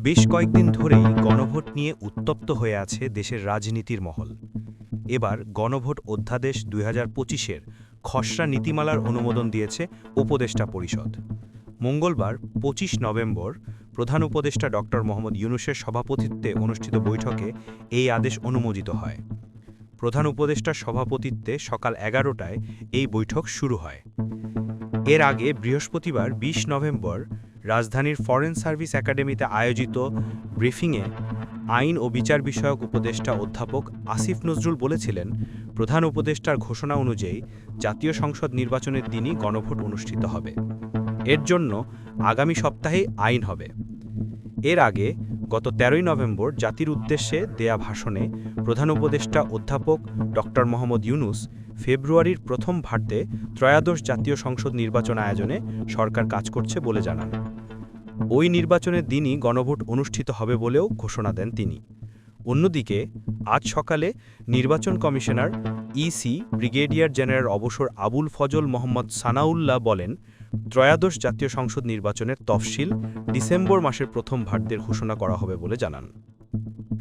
বেশ কয়েকদিন ধরেই গণভোট নিয়ে উত্তপ্ত হয়ে আছে দেশের রাজনীতির মহল। এবার গণভোট অধ্যাদেশ দুই হাজার পঁচিশের খসড়া নীতিমালার অনুমোদন দিয়েছে উপদেষ্টা পরিষদ। মঙ্গলবার ২৫ নভেম্বর প্রধান উপদেষ্টা ড মোহাম্মদ ইউনুসের সভাপতিত্বে অনুষ্ঠিত বৈঠকে এই আদেশ অনুমোদিত হয়। প্রধান উপদেষ্টার সভাপতিত্বে সকাল এগারোটায় এই বৈঠক শুরু হয়। এর আগে বৃহস্পতিবার ২০ নভেম্বর রাজধানীর ফরেন সার্ভিস একাডেমিতে আয়োজিত ব্রিফিংয়ে আইন ও বিচার বিষয়ক উপদেষ্টা অধ্যাপক আসিফ নজরুল বলেছিলেন, প্রধান উপদেষ্টার ঘোষণা অনুযায়ী জাতীয় সংসদ নির্বাচনের দিনই গণভোট অনুষ্ঠিত হবে। এর জন্য আগামী সপ্তাহেই আইন হবে। এর আগে গত তেরোই নভেম্বর জাতির উদ্দেশ্যে দেয়া ভাষণে প্রধান উপদেষ্টা অধ্যাপক ড মোহাম্মদ ইউনুস ফেব্রুয়ারির প্রথম ভার্তে ত্রয়াদশ জাতীয় সংসদ নির্বাচন আয়োজনে সরকার কাজ করছে বলে জানান। ওই নির্বাচনের দিনই গণভোট অনুষ্ঠিত হবে বলেও ঘোষণা দেন তিনি। অন্যদিকে, আজ সকালে নির্বাচন কমিশনার ইসি ব্রিগেডিয়ার জেনারেল অবসর আবুল ফজল মোহাম্মদ সানাউল্লাহ বলেন, ত্রয়োদশ জাতীয় সংসদ নির্বাচনের তফসিল ডিসেম্বর মাসের প্রথম ভার্তের ঘোষণা করা হবে বলে জানান।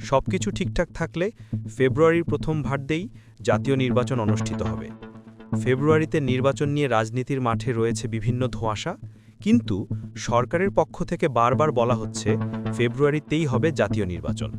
সবকিছু ঠিকঠাক থাকলে ফেব্রুয়ারির প্রথম ভার্তেই জাতীয় নির্বাচন অনুষ্ঠিত হবে। ফেব্রুয়ারিতে নির্বাচন নিয়ে রাজনীতির মাঠে রয়েছে বিভিন্ন ধোঁয়াশা, কিন্তু সরকারের পক্ষ থেকে বারবার বলা হচ্ছে, ফেব্রুয়ারিতেই হবে জাতীয় নির্বাচন।